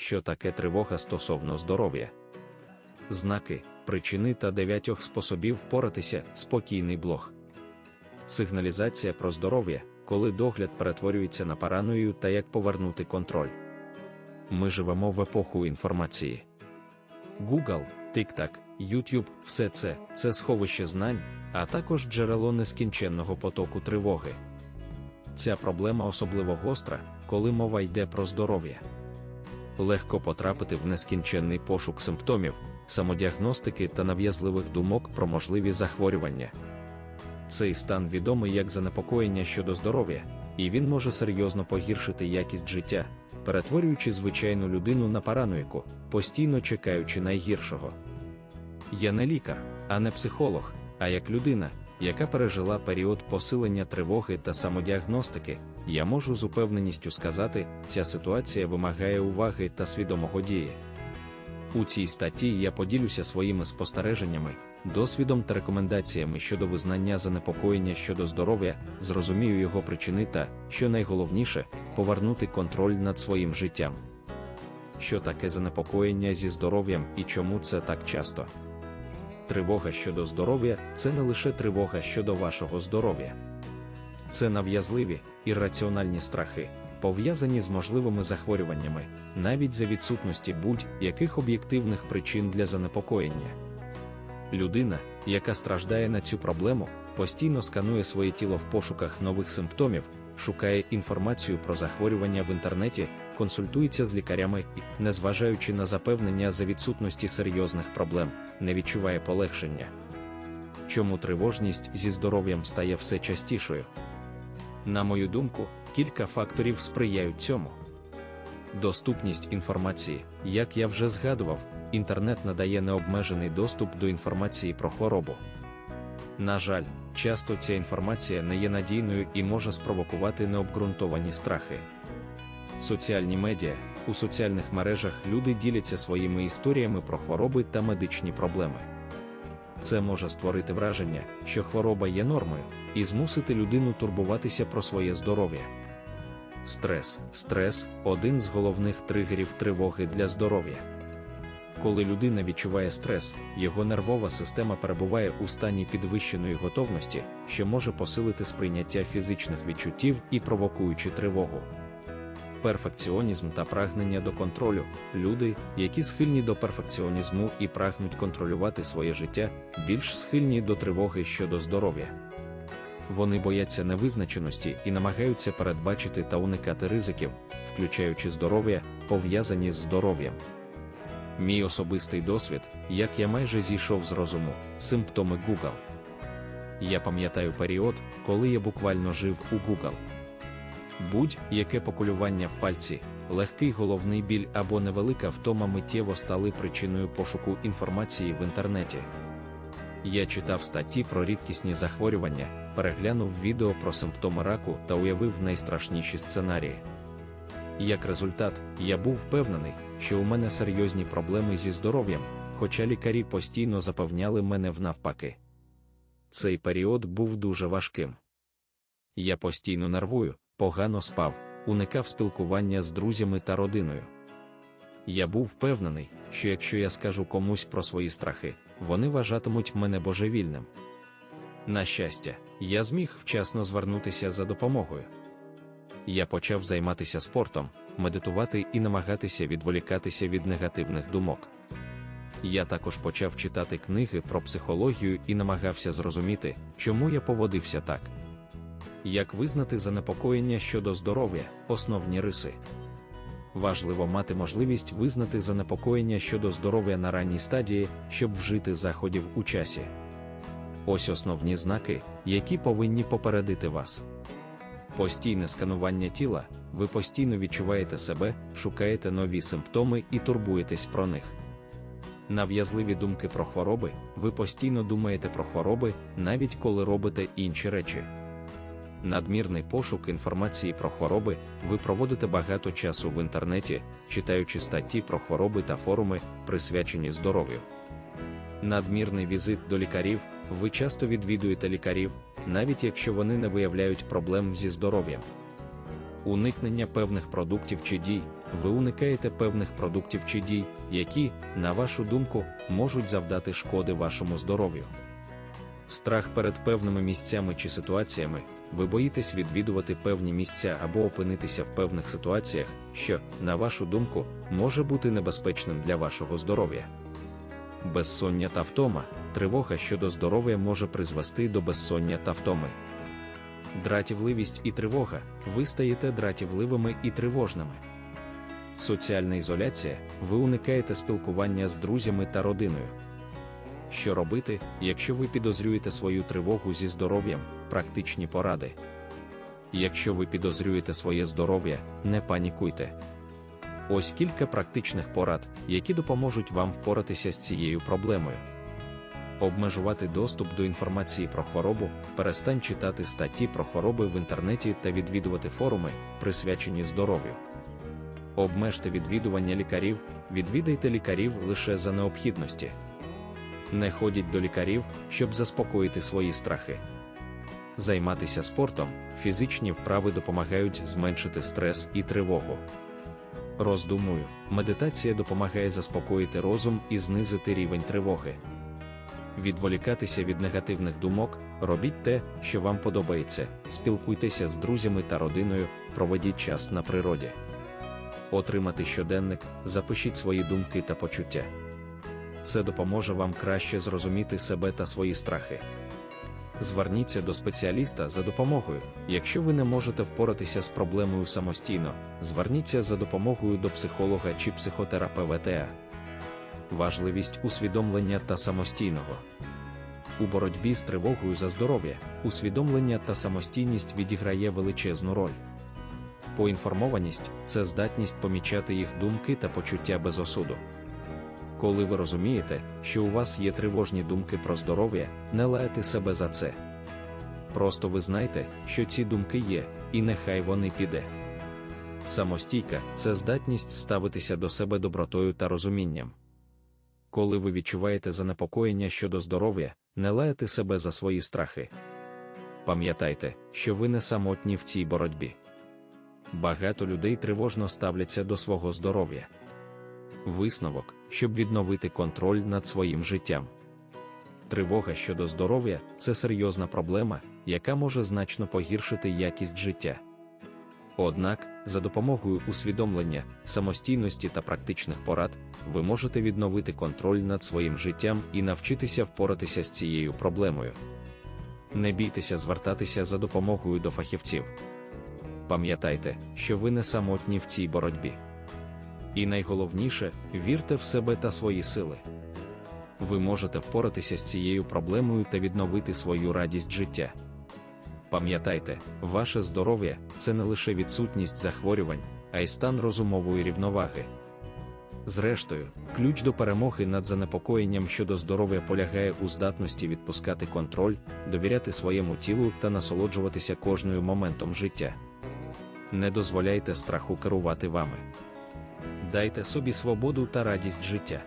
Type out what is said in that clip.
що таке тривога стосовно здоров'я. Знаки, причини та дев'ятьох способів впоратися спокійний блог. Сигналізація про здоров'я, коли догляд перетворюється на параною та як повернути контроль. Ми живемо в епоху інформації. Google, TikTok, YouTube – все це це сховище знань, а також джерело нескінченного потоку тривоги. Ця проблема особливо гостра, коли мова йде про здоров'я. Легко потрапити в нескінченний пошук симптомів, самодіагностики та нав'язливих думок про можливі захворювання. Цей стан відомий як занепокоєння щодо здоров'я, і він може серйозно погіршити якість життя, перетворюючи звичайну людину на параноїку, постійно чекаючи найгіршого. Я не лікар, а не психолог, а як людина, яка пережила період посилення тривоги та самодіагностики, я можу з упевненістю сказати, ця ситуація вимагає уваги та свідомого дії. У цій статті я поділюся своїми спостереженнями, досвідом та рекомендаціями щодо визнання занепокоєння щодо здоров'я, зрозумію його причини та, що найголовніше, повернути контроль над своїм життям. Що таке занепокоєння зі здоров'ям і чому це так часто? Тривога щодо здоров'я це не лише тривога щодо вашого здоров'я, це нав'язливі ірраціональні страхи, пов'язані з можливими захворюваннями, навіть за відсутності будь-яких об'єктивних причин для занепокоєння. Людина, яка страждає на цю проблему, постійно сканує своє тіло в пошуках нових симптомів, шукає інформацію про захворювання в інтернеті, консультується з лікарями і, незважаючи на запевнення за відсутності серйозних проблем, не відчуває полегшення. Чому тривожність зі здоров'ям стає все частішою? На мою думку, кілька факторів сприяють цьому. Доступність інформації, як я вже згадував, інтернет надає необмежений доступ до інформації про хворобу. На жаль, часто ця інформація не є надійною і може спровокувати необґрунтовані страхи. Соціальні медіа у соціальних мережах люди діляться своїми історіями про хвороби та медичні проблеми. Це може створити враження, що хвороба є нормою, і змусити людину турбуватися про своє здоров'я. Стрес. Стрес один з головних тригерів тривоги для здоров'я. Коли людина відчуває стрес, його нервова система перебуває у стані підвищеної готовності, що може посилити сприйняття фізичних відчуттів і провокуючи тривогу. Перфекціонізм та прагнення до контролю люди, які схильні до перфекціонізму і прагнуть контролювати своє життя, більш схильні до тривоги щодо здоров'я. Вони бояться невизначеності і намагаються передбачити та уникати ризиків, включаючи здоров'я, пов'язані з здоров'ям. Мій особистий досвід, як я майже зійшов з розуму, симптоми Google. Я пам'ятаю період, коли я буквально жив у Google. Будь-яке покулювання в пальці, легкий головний біль або невелика втома миттєво стали причиною пошуку інформації в інтернеті. Я читав статті про рідкісні захворювання, переглянув відео про симптоми раку та уявив найстрашніші сценарії. Як результат, я був впевнений, що у мене серйозні проблеми зі здоров'ям, хоча лікарі постійно запевняли мене в навпаки. Цей період був дуже важким. Я постійно нервую, погано спав, уникав спілкування з друзями та родиною. Я був впевнений, що якщо я скажу комусь про свої страхи, вони вважатимуть мене божевільним. На щастя, я зміг вчасно звернутися за допомогою. Я почав займатися спортом, медитувати і намагатися відволікатися від негативних думок. Я також почав читати книги про психологію і намагався зрозуміти, чому я поводився так. Як визнати занепокоєння щодо здоров'я, основні риси. Важливо мати можливість визнати занепокоєння щодо здоров'я на ранній стадії, щоб вжити заходів у часі. Ось основні знаки, які повинні попередити вас. Постійне сканування тіла, ви постійно відчуваєте себе, шукаєте нові симптоми і турбуєтесь про них. Нав'язливі думки про хвороби, ви постійно думаєте про хвороби, навіть коли робите інші речі. Надмірний пошук інформації про хвороби, ви проводите багато часу в інтернеті, читаючи статті про хвороби та форуми, присвячені здоров'ю. Надмірний візит до лікарів, ви часто відвідуєте лікарів, навіть якщо вони не виявляють проблем зі здоров'ям. Уникнення певних продуктів чи дій, ви уникаєте певних продуктів чи дій, які, на вашу думку, можуть завдати шкоди вашому здоров'ю. Страх перед певними місцями чи ситуаціями, ви боїтесь відвідувати певні місця або опинитися в певних ситуаціях, що, на вашу думку, може бути небезпечним для вашого здоров'я. Безсоння та втома, тривога щодо здоров'я може призвести до безсоння та втоми. Дратівливість і тривога, ви стаєте дратівливими і тривожними. Соціальна ізоляція, ви уникаєте спілкування з друзями та родиною. Що робити, якщо ви підозрюєте свою тривогу зі здоров'ям, практичні поради. Якщо ви підозрюєте своє здоров'я, не панікуйте. Ось кілька практичних порад, які допоможуть вам впоратися з цією проблемою. Обмежувати доступ до інформації про хворобу, перестань читати статті про хвороби в інтернеті та відвідувати форуми, присвячені здоров'ю. Обмежте відвідування лікарів, відвідайте лікарів лише за необхідності. Не ходіть до лікарів, щоб заспокоїти свої страхи. Займатися спортом, фізичні вправи допомагають зменшити стрес і тривогу. Роздумую, медитація допомагає заспокоїти розум і знизити рівень тривоги. Відволікатися від негативних думок, робіть те, що вам подобається, спілкуйтеся з друзями та родиною, проведіть час на природі. Отримати щоденник, запишіть свої думки та почуття. Це допоможе вам краще зрозуміти себе та свої страхи. Зверніться до спеціаліста за допомогою. Якщо ви не можете впоратися з проблемою самостійно, зверніться за допомогою до психолога чи психотерапевта. Важливість усвідомлення та самостійного. У боротьбі з тривогою за здоров'я, усвідомлення та самостійність відіграє величезну роль. Поінформованість це здатність помічати їх думки та почуття без осуду. Коли ви розумієте, що у вас є тривожні думки про здоров'я, не лаяти себе за це. Просто ви знаєте, що ці думки є, і нехай вони піде. Самостійка це здатність ставитися до себе добротою та розумінням. Коли ви відчуваєте занепокоєння щодо здоров'я, не лаяти себе за свої страхи. Пам'ятайте, що ви не самотні в цій боротьбі. Багато людей тривожно ставляться до свого здоров'я. Висновок, щоб відновити контроль над своїм життям. Тривога щодо здоров'я це серйозна проблема, яка може значно погіршити якість життя. Однак, за допомогою усвідомлення, самостійності та практичних порад, ви можете відновити контроль над своїм життям і навчитися впоратися з цією проблемою. Не бійтеся звертатися за допомогою до фахівців. Пам'ятайте, що ви не самотні в цій боротьбі. І найголовніше, вірте в себе та свої сили. Ви можете впоратися з цією проблемою та відновити свою радість життя. Пам'ятайте, ваше здоров'я це не лише відсутність захворювань, а й стан розумової рівноваги. Зрештою, ключ до перемоги над занепокоєнням щодо здоров'я полягає у здатності відпускати контроль, довіряти своєму тілу та насолоджуватися кожною моментом життя. Не дозволяйте страху керувати вами. Дайте собі свободу та радість життя.